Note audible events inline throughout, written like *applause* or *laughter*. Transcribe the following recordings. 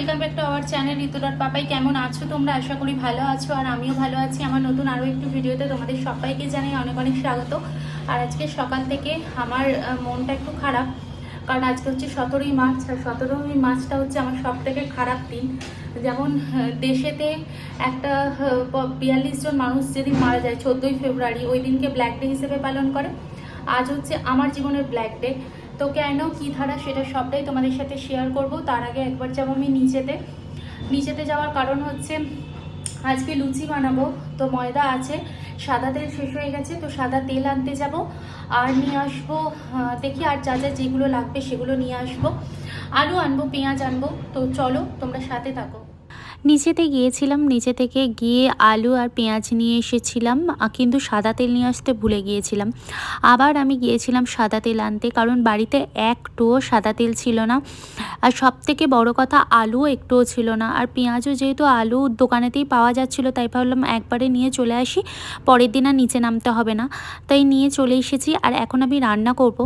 Welcome back to our channel ঋতুরার Papai কেমন আছো তোমরা? আশা করি ভালো আছো আর আমিও ভালো আছি। আমার নতুন আরও একটু ভিডিওতে তোমাদের সবাইকে জানাই অনেক অনেক স্বাগত। আর আজকে সকাল থেকে আমার মনটা একটু খারাপ। কারণ আজকে হচ্ছে সতেরোই মার্চ, আর সতেরোই মার্চটা হচ্ছে আমার সব থেকে খারাপ দিন। যেমন দেশেতে একটা বিয়াল্লিশ জন মানুষ যেদিন মারা যায়, চোদ্দোই ফেব্রুয়ারি, ওই দিনকে ব্ল্যাক ডে হিসেবে পালন করে। আজ হচ্ছে আমার জীবনের ব্ল্যাক ডে তো কেন, কী ধারা, সেটা সবটাই তোমাদের সাথে শেয়ার করব। তার আগে একবার যাব আমি নিচেতে। নিচেতে যাওয়ার কারণ হচ্ছে, আজকে লুচি বানাবো। তো ময়দা আছে, সাদা তেল শেষ হয়ে গেছে, তো সাদা তেল আনতে যাব। আর নিয়ে আসব দেখি আর যা যা যেগুলো লাগবে সেগুলো নিয়ে আসব। আলু আনব, পেঁয়াজ আনব। তো চলো, তোমরা সাথে থাকো। নিচেতে গিয়েছিলাম, নিচে থেকে গিয়ে আলু আর পেঁয়াজ নিয়ে এসেছিলাম কিন্তু সাদা তেল নিয়ে আসতে ভুলে গিয়েছিলাম। আবার আমি গিয়েছিলাম সাদা তেল আনতে, কারণ বাড়িতে একটুও সাদা তেল ছিল না। আর সব থেকে বড় কথা, আলুও একটুও ছিল না। আর পেঁয়াজও যেহেতু আলু দোকানেতেই পাওয়া যাচ্ছিল, তাই ভাবলাম একবারে নিয়ে চলে আসি, পরের দিন আর নিচে নামতে হবে না। তাই নিয়ে চলে এসেছি, আর এখন আমি রান্না করব।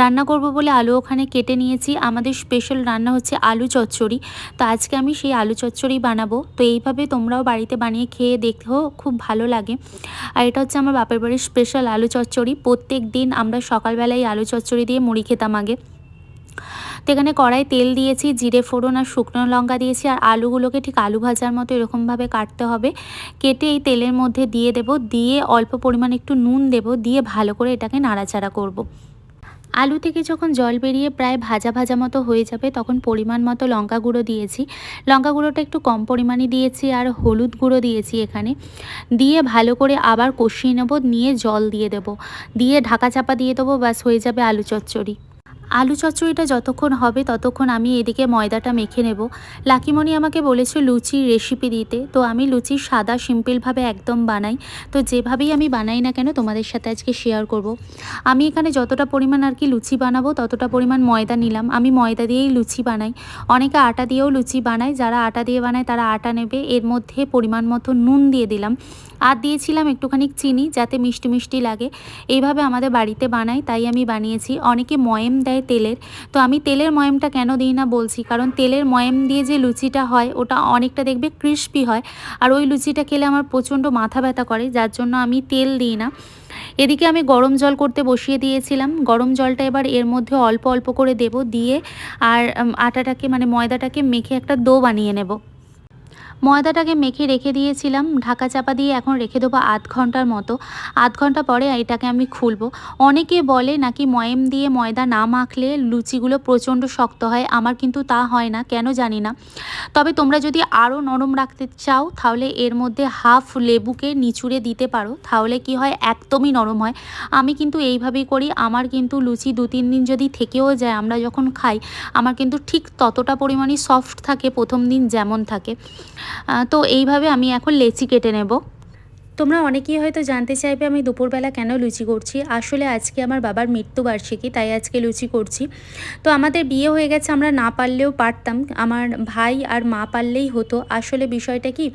রান্না করব বলে আলু ওখানে কেটে নিয়েছি। আমাদের স্পেশাল রান্না হচ্ছে আলু চচ্চড়ি। তো আজকে আমি সেই আলু চচ্চড়ি বানাবো। তো এইভাবে তোমরাও বাড়িতে বানিয়ে খেয়ে দেখো খুব ভালো লাগে। আর এটা হচ্ছে আমার বাপের বাড়ির স্পেশাল আলু চচ্চড়ি। প্রত্যেক দিন আমরা সকালবেলায় আলু চচ্চড়ি দিয়ে মুড়ি খেতাম আগে। তো এখানে কড়াই তেল দিয়েছি, জিরে ফোড়ন আর শুকনো লঙ্কা দিয়েছি। আর আলুগুলোকে ঠিক আলু ভাজার মতো এরকমভাবে কাটতে হবে। কেটে এই তেলের মধ্যে দিয়ে দেব। দিয়ে অল্প পরিমাণ একটু নুন দেব। দিয়ে ভালো করে এটাকে নাড়াচাড়া করব। আলু থেকে যখন জল বেরিয়ে প্রায় ভাজা ভাজা মতো হয়ে যাবে, তখন পরিমাণ মতো লঙ্কা গুঁড়ো দিয়েছি। লঙ্কা গুঁড়োটা একটু কম পরিমাণে দিয়েছি আর হলুদ গুঁড়ো দিয়েছি এখানে। দিয়ে ভালো করে আবার কষিয়ে নেব, নিয়ে জল দিয়ে দেব। দিয়ে ঢাকা চাপা দিয়ে দেবো, ব্যাস হয়ে যাবে আলু চচ্চড়ি। আলু চচ্চড়িটা যতক্ষণ হবে ততক্ষণ আমি এদিকে ময়দাটা মেখে নেব। লাকিমণি আমাকে বলেছে লুচির রেসিপি দিতে। তো আমি লুচি সাদা সিম্পলভাবে একদম বানাই। তো যেভাবেই আমি বানাই না কেন তোমাদের সাথে আজকে শেয়ার করব। আমি এখানে যতটা পরিমাণ আর কি লুচি বানাবো ততটা পরিমাণ ময়দা নিলাম। আমি ময়দা দিয়েই লুচি বানাই। অনেকে আটা দিয়েও লুচি বানায়। যারা আটা দিয়ে বানায় তারা আটা নেবে। এর মধ্যে পরিমাণ মতো নুন দিয়ে দিলাম। আর দিয়েছিলাম একটুখানি চিনি যাতে মিষ্টি মিষ্টি লাগে। এইভাবে আমাদের বাড়িতে বানাই তাই আমি বানিয়েছি। অনেকে ময়েম দেয় তেলের। তো আমি তেলের ময়েমটা কেন দিই না বলছি, কারণ তেলের ময়েম দিয়ে যে লুচিটা হয়, ওটা অনেকটা দেখবে ক্রিস্পি হয়। আর ওই লুচিটা খেলে আমার প্রচণ্ড মাথা ব্যথা করে, যার জন্য আমি তেল দিই না। এদিকে আমি গরম জল করতে বসিয়ে দিয়েছিলাম। গরম জলটা এবার এর মধ্যে অল্প অল্প করে দেব, দিয়ে আর আটাটাকে মানে ময়দাটাকে মেখে একটা দো বানিয়ে নেব। ময়দাটাকে মেখে রেখে দিয়েছিলাম। ঢাকা চাপা দিয়ে এখন রেখে দেবো আধ ঘণ্টার মতো। আধ ঘণ্টা পরে এটাকে আমি খুলবো। অনেকে বলে নাকি ময়েম দিয়ে ময়দা না মাখলে লুচিগুলো প্রচণ্ড শক্ত হয়। আমার কিন্তু তা হয় না, কেন জানি না। তবে তোমরা যদি আরও নরম রাখতে চাও, তাহলে এর মধ্যে হাফ লেবুকে নিচুড়ে দিতে পারো। তাহলে কি হয়, একদমই নরম হয়। আমি কিন্তু এইভাবেই করি। আমার কিন্তু লুচি দু তিন দিন যদি থেকেও যায়, আমরা যখন খাই, আমার কিন্তু ঠিক ততটা পরিমাণই সফট থাকে, প্রথম দিন যেমন থাকে। তো এইভাবে আমি এখন লেচি কেটে নেব। তোমরা অনেকেই হয়তো জানতে চাইবে আমি দুপুরবেলা কেন লুচি করছি। আসলে আজকে আমার বাবার মৃত্যুবার্ষিকী তাই আজকে লুচি করছি। তো আমাদের বিয়ে হয়ে গেছে আমরা না পারলেও পারতাম। আমার ভাই আর মা পারলেই হতো। আসলে বিষয়টা কি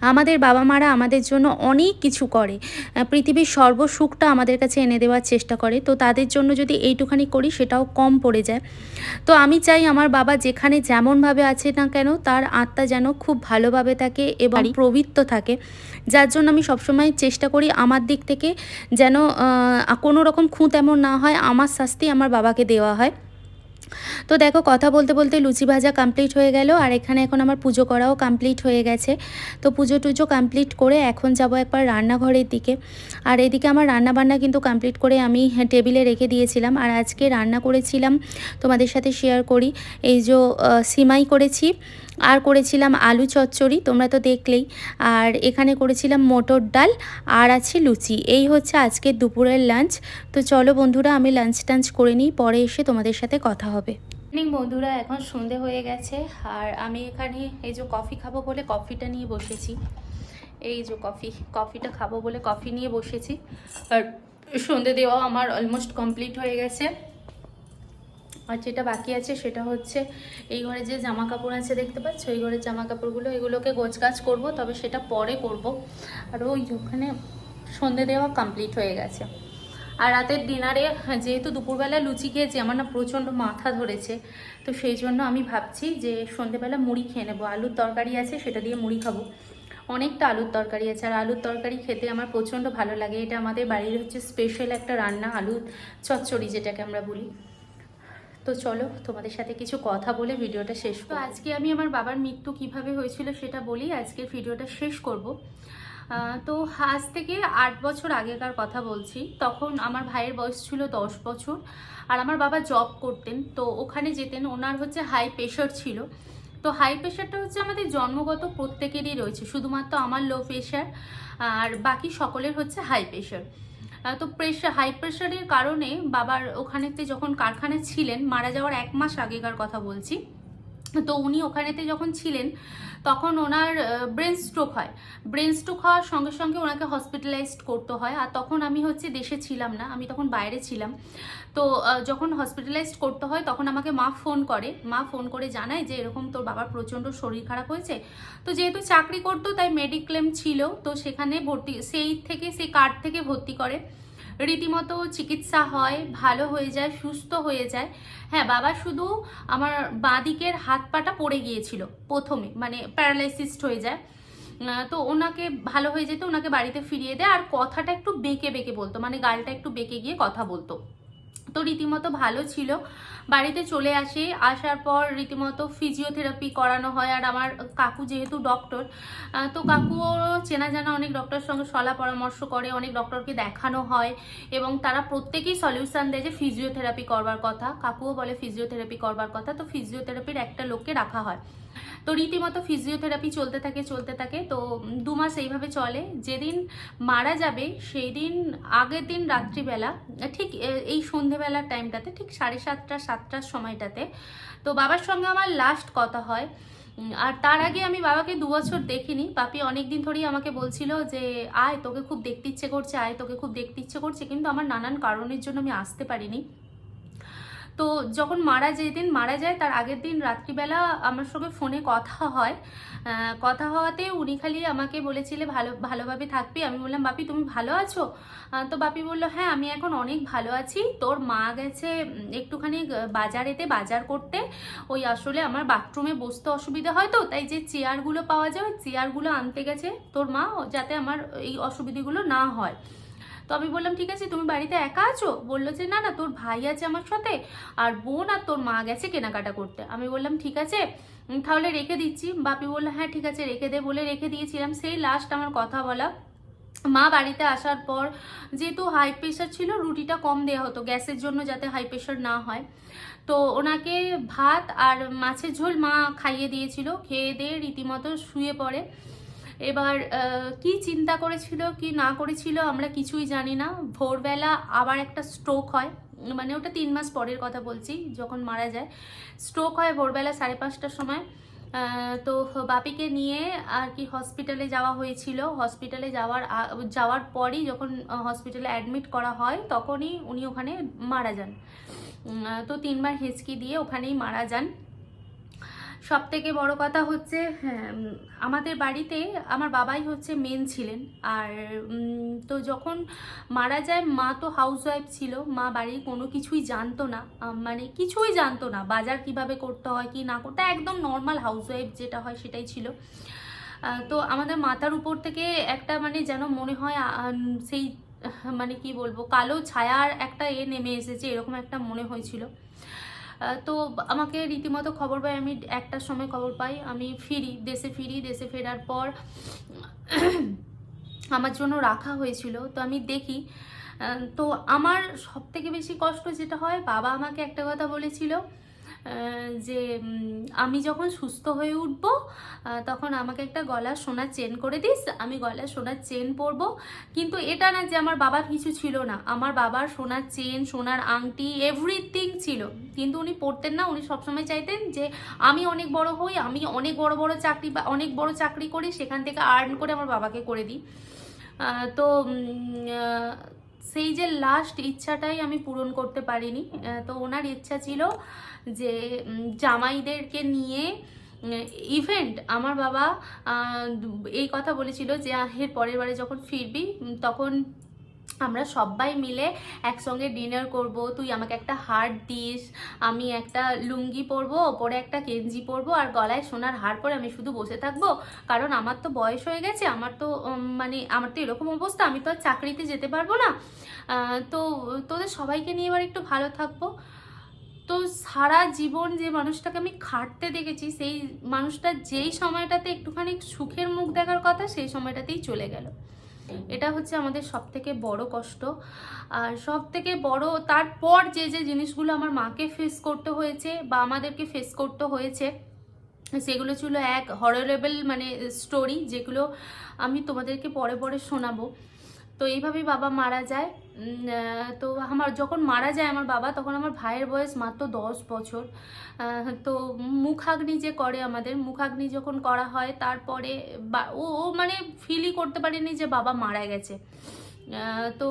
আমাদের বাবা মারা আমাদের জন্য অনেক কিছু করে। পৃথিবীর সর্বসুখটা আমাদের কাছে এনে দেওয়ার চেষ্টা করে। তো তাদের জন্য যদি এইটুখানি করি সেটাও কম পড়ে যায়। তো আমি চাই আমার বাবা যেখানে যেমনভাবে আছে না কেন তার আত্মা যেন খুব ভালোভাবে থাকে এবং প্রবৃত্ত থাকে। যার জন্য আমি সবসময় চেষ্টা করি আমার দিক থেকে যেন কোনো রকম খুঁত এমন না হয়, আমার শাস্তি আমার বাবাকে দেওয়া হয়। তো দেখো, কথা বলতে বলতে লুচি ভাজা কমপ্লিট হয়ে গেল, আর এখানে এখন আমার পুজো করাও কমপ্লিট হয়ে গেছে। তো পুজো টুজো কমপ্লিট করে এখন যাব একবার রান্নাঘরের দিকে। আর এদিকে আমার রান্না বান্না কিন্তু কমপ্লিট করে আমি টেবিলে রেখে দিয়েছিলাম। আর আজকে রান্না করেছিলাম, তোমাদের সাথে শেয়ার করি। এই যে সিমাই করেছি। আর করেছিলাম আলু চচ্চড়ি, তোমরা তো দেখলেই। আর এখানে করেছিলাম মটর ডাল, আর আছে লুচি। এই হচ্ছে আজকের দুপুরের লাঞ্চ তো চলো বন্ধুরা, আমি লাঞ্চ টাঞ্চ করে নিই, পরে এসে তোমাদের সাথে কথা হবে। ইভিনিং বন্ধুরা, এখন সন্ধে হয়ে গেছে। আর আমি এখানে এই যে কফি খাব বলে কফিটা নিয়ে বসেছি। এই যে কফি কফিটা খাব বলে কফি নিয়ে বসেছি। আর সন্ধে দেওয়া আমার অলমোস্ট কমপ্লিট হয়ে গেছে। আর যেটা বাকি আছে সেটা হচ্ছে এই ঘরে যে জামা কাপড় আছে দেখতে পাচ্ছ? এই ঘরের জামা কাপড়গুলো এগুলোকে গোছগাছ করব, তবে সেটা পরে করব। আর ওই ওখানে সন্ধে দেওয়া কমপ্লিট হয়ে গেছে। আর রাতের ডিনারে যেহেতু দুপুরবেলা লুচি খেয়েছি, আমার না প্রচণ্ড মাথা ধরেছে। তো সেই জন্য আমি ভাবছি যে সন্ধেবেলা মুড়ি খেয়ে নেব। আলুর তরকারি আছে, সেটা দিয়ে মুড়ি খাব। অনেকটা আলুর তরকারি আছে। আর আলুর তরকারি খেতে আমার প্রচণ্ড ভালো লাগে। এটা আমাদের বাড়ির হচ্ছে স্পেশাল একটা রান্না, আলুর চচ্চড়ি যেটাকে আমরা বলি। তো চলো তোমাদের সাথে কিছু কথা বলে ভিডিওটা শেষ তো আজকে আমি আমার বাবার মৃত্যু কীভাবে হয়েছিল সেটা বলি আজকের ভিডিওটা শেষ করব। তো আজ থেকে আট বছর আগেকার কথা বলছি। তখন আমার ভাইয়ের বয়স ছিল দশ বছর আর আমার বাবা জব করতেন তো ওখানে যেতেন ওনার হচ্ছে হাই প্রেশার ছিল। তো হাই প্রেশারটা হচ্ছে আমাদের জন্মগত প্রত্যেকেরই রয়েছে শুধুমাত্র আমার লো প্রেশার আর বাকি সকলের হচ্ছে হাই প্রেশার তো প্রেশার হাই প্রেশারের কারণে বাবার ওখানেতে যখন কারখানায় ছিলেন, মারা যাওয়ার এক মাস আগেকার কথা বলছি। তো উনি ওখানেতে যখন ছিলেন, তখন ওনার ব্রেন স্ট্রোক হয়। ব্রেন স্ট্রোক হওয়ার সঙ্গে সঙ্গে ওনাকে হসপিটালাইজড করতে হয়। আর তখন আমি হচ্ছে দেশে ছিলাম না, আমি তখন বাইরে ছিলাম। তো যখন হসপিটালাইজড করতে হয়, তখন আমাকে মা ফোন করে। মা ফোন করে জানায় যে, এরকম তোর বাবার প্রচণ্ড শরীর খারাপ হয়েছে। তো যেহেতু চাকরি করতো, তাই মেডিক্লেম ছিল, তো সেখানে ভর্তি, সেই থেকে, সেই কার্ড থেকে ভর্তি করে। রীতিমতো চিকিৎসা হয়, ভালো হয়ে যায়, সুস্থ হয়ে যায়। হ্যাঁ বাবা শুধু আমার বাঁদিকের হাত পাটা পড়ে গিয়েছিল প্রথমে মানে প্যারালাইসিসড হয়ে যায়। তো ওনাকে ভালো হয়ে যেতে, ওনাকে বাড়িতে ফিরিয়ে দেয়। আর কথাটা একটু বেঁকে বেঁকে বলতো মানে গালটা একটু বেঁকে গিয়ে কথা বলতো। তো রীতিমতো ভালো ছিল। বাড়িতে চলে আসে, আসার পর রীতিমতো ফিজিওথেরাপি করানো হয় আর আমার কাকু যেহেতু ডক্টর তো কাকুও চেনা জানা অনেক ডক্টরের সঙ্গে সলা পরামর্শ করে, অনেক ডক্টরকে দেখানো হয় এবং তারা প্রত্যেকেই সলিউশন দেয় যে ফিজিওথেরাপি করবার কথা। কাকুও বলে ফিজিওথেরাপি করবার কথা, তো ফিজিওথেরাপির একটা লোককে রাখা হয়। তো রীতিমতো ফিজিওথেরাপি চলতে থাকে চলতে থাকে। তো দু মাস এইভাবে চলে। যেদিন মারা যাবে সেই দিন আগের দিন রাত্রিবেলা, ঠিক এই সন্ধেবেলার টাইমটাতে ঠিক সাড়ে সাতটা, সাতটার সময়টাতে, তো বাবার সঙ্গে আমার লাস্ট কথা হয়। আর তার আগে আমি বাবাকে দু বছর দেখিনি। পাপি অনেক দিন ধরেই আমাকে বলছিল যে, আয়, তোকে খুব দেখতে ইচ্ছে করছে, আয়, তোকে খুব দেখতে ইচ্ছে করছে। কিন্তু আমার নানান কারণের জন্য আমি আসতে পারিনি। তো যখন মারা যেদিন মারা যায় তার আগের দিন রাত্রিবেলা আমার সঙ্গে ফোনে কথা হয়। কথা হওয়াতে উনি খালি আমাকে বলেছিলে, ভালো, ভালোভাবে থাকবি? আমি বললাম, বাপি, তুমি ভালো আছো? তো বাপি বলল হ্যাঁ আমি এখন অনেক ভালো আছি। তোর মা গেছে একটুখানি বাজারেতে, বাজার করতে। ওই আসলে আমার বাথরুমে বসতে অসুবিধা হয় তো, তাই যে চেয়ারগুলো পাওয়া যায় চেয়ারগুলো আনতে গেছে তোর মা, যাতে আমার এই অসুবিধাগুলো না হয়। তো আমি বললাম, ঠিক আছে, তুমি বাড়িতে একা আছো? বলল যে, না না, তোর ভাই আছে আমার সাথে আর বোন আর তোর মা গেছে কেনাকাটা করতে। আমি বললাম, ঠিক আছে তাহলে রেখে দিচ্ছি। বাপি বলল হ্যাঁ ঠিক আছে, রেখে দে, বলে রেখে দিয়েছিলাম। সেই লাস্ট আমার কথা বলা, মা বাড়িতে আসার পর যেহেতু হাই প্রেশার ছিল, রুটিটা কম দেওয়া হতো গ্যাসের জন্য যাতে হাই প্রেশার না হয়। তো ওনাকে ভাত আর মাছের ঝোল মা খাইয়ে দিয়েছিল, খেয়ে দিয়ে রীতিমতো শুয়ে পড়ে। এবার কি চিন্তা করেছিল, কি না করেছিল, আমরা কিছুই জানি না। ভোরবেলা আবার একটা স্ট্রোক হয় মানে ওটা তিন মাস পরের কথা বলছি, যখন মারা যায়। স্ট্রোক হয় ভোরবেলা সাড়ে পাঁচটার সময়। তো বাপিকে নিয়ে আর কি হসপিটালে যাওয়া হয়েছিল। হসপিটালে যাওয়ার যাওয়ার পরই যখন হসপিটালে অ্যাডমিট করা হয়, তখনই উনি ওখানে মারা যান। তো তিনবার হেঁচকি দিয়ে ওখানেই মারা যান। সব থেকে বড় কথা হচ্ছে হ্যাঁ, আমাদের বাড়িতে আমার বাবাই হচ্ছে মেন ছিলেন। আর তো যখন মারা যায় মা তো হাউস ওয়াইফ ছিল মা বাড়ির কোনো কিছুই জানতো না। মানে কিছুই জানতো না বাজার কীভাবে করতে হয় কি না করতে একদম নর্মাল হাউস ওয়াইফ যেটা হয় সেটাই ছিল। তো আমাদের মাথার উপর থেকে একটা মানে যেন মনে হয় সেই মানে কি বলব কালো ছায়ার একটা এ নেমে এসেছে এরকম একটা মনে হয়েছিল। তো আমাকে রীতিমতো খবর পাই আমি একটার সময় খবর পাই, আমি ফিরি, দেশে ফিরি, দেশে ফেরার পর *clears throat* আমার জন্য রাখা হয়েছিল, তো আমি দেখি তো আমার সব থেকে বেশি কষ্ট যেটা হয়, বাবা আমাকে একটা কথা বলেছিল যে আমি যখন সুস্থ হয়ে উঠব তখন আমাকে একটা গলার সোনার চেন করে দিস, আমি গলার সোনার চেন পরবো। কিন্তু এটা না যে আমার বাবার কিছু ছিল না, আমার বাবার সোনার চেন, সোনার আংটি এভরিথিং ছিল। কিন্তু উনি পড়তেন না, উনি সবসময় চাইতেন যে আমি অনেক বড় হই, আমি অনেক বড় বড় চাকরি বা, অনেক বড় চাকরি করি, সেখান থেকে আর্ন করে আমার বাবাকে করে দিই। তো সেই যে লাস্ট ইচ্ছাটাই আমি পূরণ করতে পারিনি তো ওনার ইচ্ছা ছিল যে জামাইদেরকে নিয়ে ইভেন্ট আমার বাবা এই কথা বলেছিল যে এর পরের বারে যখন ফিরবি তখন আমরা সবাই মিলে একসঙ্গে ডিনার করব, তুই আমাকে একটা হার দিস, আমি একটা লুঙ্গি পরবো, ওপরে একটা কেঞ্জি পরবো, আর গলায় সোনার হার পরে আমি শুধু বসে থাকব। কারণ আমার তো বয়স হয়ে গেছে, আমার তো মানে আমার তো এরকম অবস্থা, আমি তো আর চাকরিতে যেতে পারব না। তো তোদের সবাইকে নিয়ে এবার একটু ভালো থাকব। তো সারা জীবন যে মানুষটাকে আমি খাটতে দেখেছি, সেই মানুষটা যেই সময়টাতে একটুখানি সুখের মুখ দেখার কথা, সেই সময়টাতেই চলে গেল। এটা হচ্ছে আমাদের সবথেকে বড় কষ্ট। আর সব থেকে বড় তারপর যে যে জিনিসগুলো আমার মাকে ফেস করতে হয়েছে বা আমাদেরকে ফেস করতে হয়েছে, সেগুলো ছিল এক হরেবল মানে স্টোরি যেগুলো আমি তোমাদেরকে পরে পরে শোনাবো। তো এইভাবেই বাবা মারা যায়। তো আমার যখন মারা যায় আমার বাবা, তখন আমার ভাইয়ের বয়স মাত্র দশ বছর। তো মুখাগ্নি যে করে আমাদের, মুখাগ্নি যখন করা হয়, তারপরে ও মানে ফিলই করতে পারেনি যে বাবা মারা গেছে। তো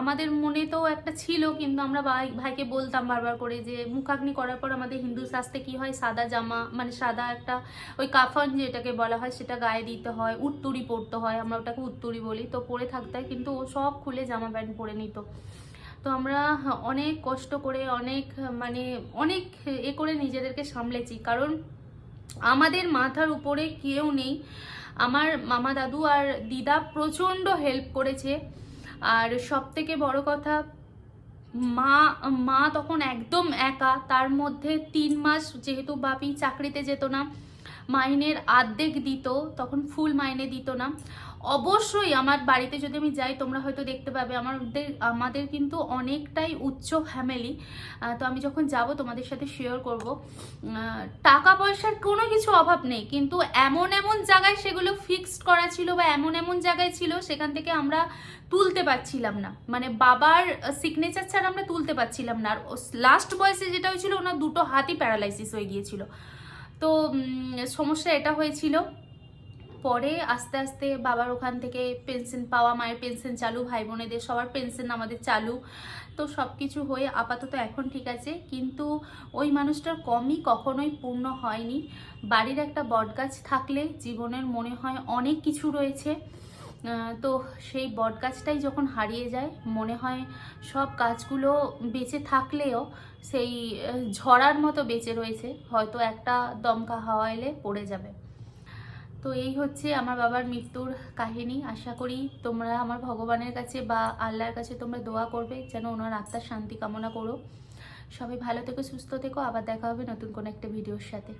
আমাদের মনে তো একটা ছিল, কিন্তু আমরা ভাই, ভাইকে বলতাম বারবার করে যে, মুখাগ্নি করার পর আমাদের হিন্দু শাস্ত্রে কি হয়? সাদা জামা মানে সাদা একটা ওই কাফন যেটাকে বলা হয়, সেটা গায়ে দিতে হয়, উত্তুরি পরতে হয়, আমরা ওটাকে উত্তুরি বলি। তো পরে থাকতে হয়, কিন্তু ও সব খুলে জামা প্যান্ট পরে নিত। তো আমরা অনেক কষ্ট করে, অনেক মানে অনেক এ করে নিজেদেরকে সামলেছি। কারণ আমাদের মাথার উপরে কেউ নেই। আমার মামা দাদু আর দিদা প্রচণ্ড হেল্প করেছে। আর সব থেকে বড় কথা, মা মা তখন একদম একা, তার মধ্যে তিন মাস যেহেতু বাপি চাকরিতে যেত না মাইনের আর্ধেক দিত, তখন ফুল মাইনে দিত না। অবশ্যই আমার বাড়িতে যদি আমি যাই, তোমরা হয়তো দেখতে পাবে, আমাদের আমাদের কিন্তু অনেকটাই উচ্চ ফ্যামিলি তো আমি যখন যাব, তোমাদের সাথে শেয়ার করব। টাকা পয়সার কোনো কিছু অভাব নেই, কিন্তু এমন এমন জায়গায় সেগুলো ফিক্সড করা ছিল বা এমন এমন জায়গায় ছিল, সেখান থেকে আমরা তুলতে পারছিলাম না। মানে বাবার সিগনেচার ছাড়া আমরা তুলতে পারছিলাম না। আর লাস্ট বয়সে যেটা হয়েছিল, ওনার দুটো হাতই প্যারালাইসিস হয়ে গিয়েছিল। তো সমস্যা এটা হয়েছিল। পরে আস্তে আস্তে বাবার ওখান থেকে পেনশন পাওয়া, মায়ের পেনশন চালু ভাই বোনেদের সবার পেনশন আমাদের চালু। তো সব কিছু হয়ে আপাতত এখন ঠিক আছে, কিন্তু ওই মানুষটার কমই কখনোই পূর্ণ হয়নি। বাড়ির একটা বটগাছ থাকলে জীবনের মনে হয় অনেক কিছু রয়েছে। তো সেই বটগাছটাই যখন হারিয়ে যায়, মনে হয় সব গাছগুলো বেঁচে থাকলেও সেই ঝড়ার মতো বেঁচে রয়েছে, হয়তো একটা দমকা হাওয়া এলে পড়ে যাবে। তো এই হচ্ছে আমার বাবার মৃত্যুর কাহিনী। আশা করি তোমরা আমার ভগবানের কাছে বা আল্লাহর কাছে তোমরা দোয়া করবে, যেন ওনার আত্মার শান্তি কামনা করো। সবাই ভালো থেকো, সুস্থ থেকো। আবার দেখা হবে নতুন কোনো একটা ভিডিওর সাথে।